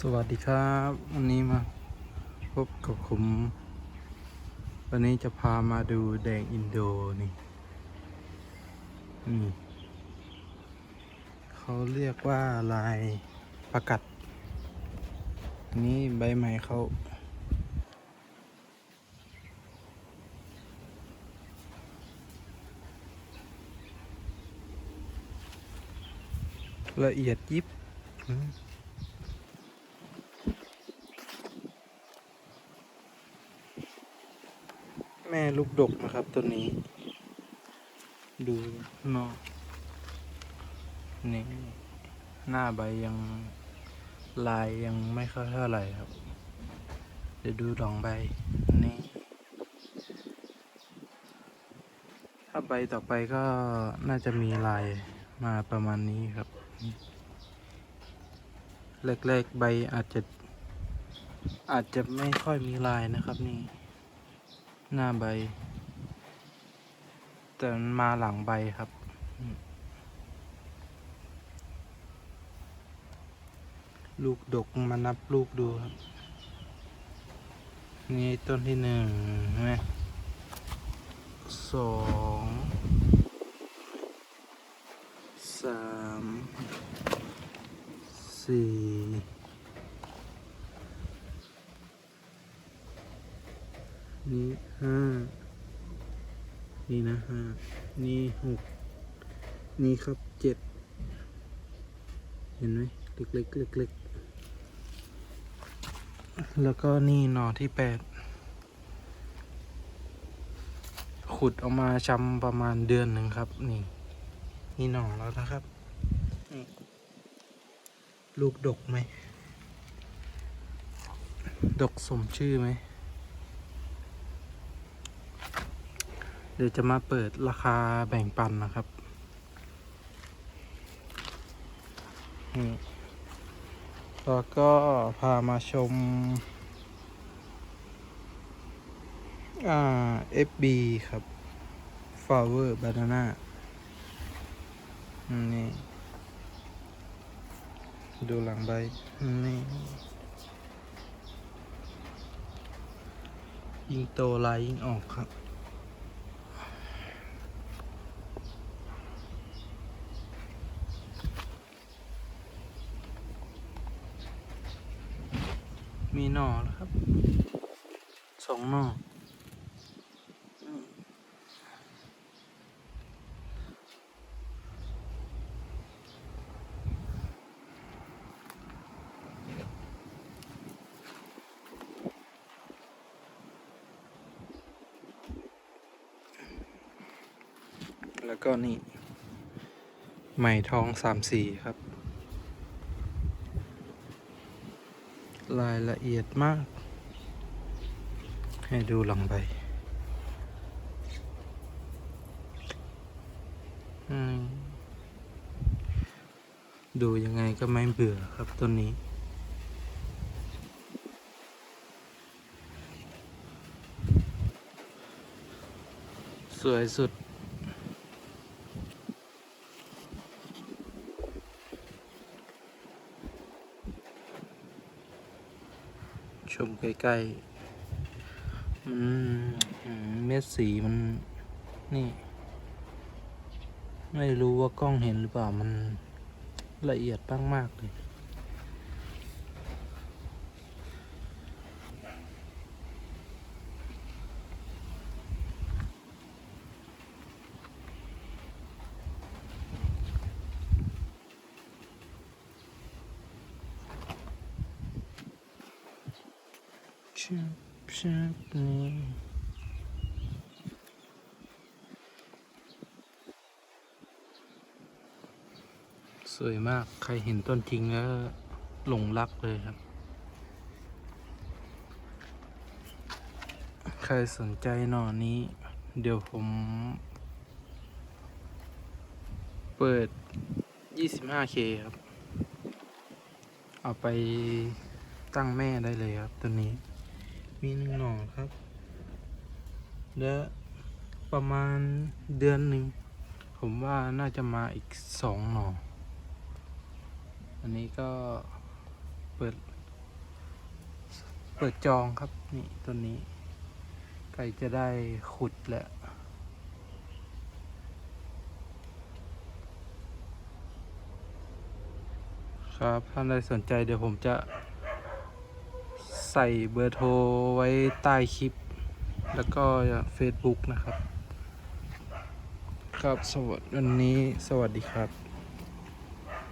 สวัสดีครับวันนี้มาพบกับผม วันนี้จะพามาดูแดงอินโดนี่นี่เขาเรียกว่าลายประกัด อันนี้ใบใหม่เขาละเอียดยิบอืม แม่ลูกดกนะครับตัวนี้ ดูเนอกนี่หน้าใบยังลายยังไม่ค่อยเท่าไหร่ครับ เดี๋ยวดูดองใบนี่ถ้าใบต่อไปก็น่าจะมีลายมาประมาณนี้ครับแรกๆใบอาจจะอาจจะไม่ค่อยมีลายนะครับนี่ หน้าใบ แต่มันมาหลังใบครับ ลูกดกมานับลูกดูครับ นี่ต้นที่หนึ่งใช่ไหมสองสามสี่ นี่ห้านี่นะห้านี่หกนี่ครับเจ็ดเห็นไหมเล็กๆเล็กๆแล้วก็นี่หน่อที่แปดขุดออกมาชำประมาณเดือนหนึ่งครับ นี่ นี่หน่อแล้วนะครับนี่ลูกดกไหม ดกสมชื่อไหม เดี๋ยวจะมาเปิดราคาแบ่งปันนะครับนี่แล้วก็พามาชม อ่า FB ครับ Flower Banana นี่ ดูหลังใบ นี่ ยิ่งโตลายยิ่งออกครับ มีหน่อแล้วครับ สองหน่อแล้วก็นี่ไหมทองสามสีครับ รายละเอียดมาก ให้ดูหลังใบดูยังไงก็ไม่เบื่อครับต้นนี้ สวยสุด ชมใกล้ๆมันอืมเม็ดสีมัน นี่ ไม่รู้ว่ากล้องเห็นหรือเปล่ามันละเอียดมากๆเลย ชิบชิบนี่สวยมาก ใครเห็นต้นจริงแล้วหลงรักเลยครับ ใครสนใจหน่อนี้ เดี๋ยวผม เปิด 25K ครับ เอาไปตั้งแม่ได้เลยครับตัวนี้ มีหนึ่งหน่อครับและประมาณเดือนหนึ่ง ผมว่าน่าจะมาอีกสองหน่อ อันนี้ก็เปิด เปิดจองครับ นี่ตัวนี้ ไก่จะได้ขุดแล้วครับ ท่านใดสนใจเดี๋ยวผมจะ ใส่เบอร์โทรไว้ใต้คลิป แล้วก็ Facebook นะครับ ครับสวัสดีวันนี้สวัสดีครับ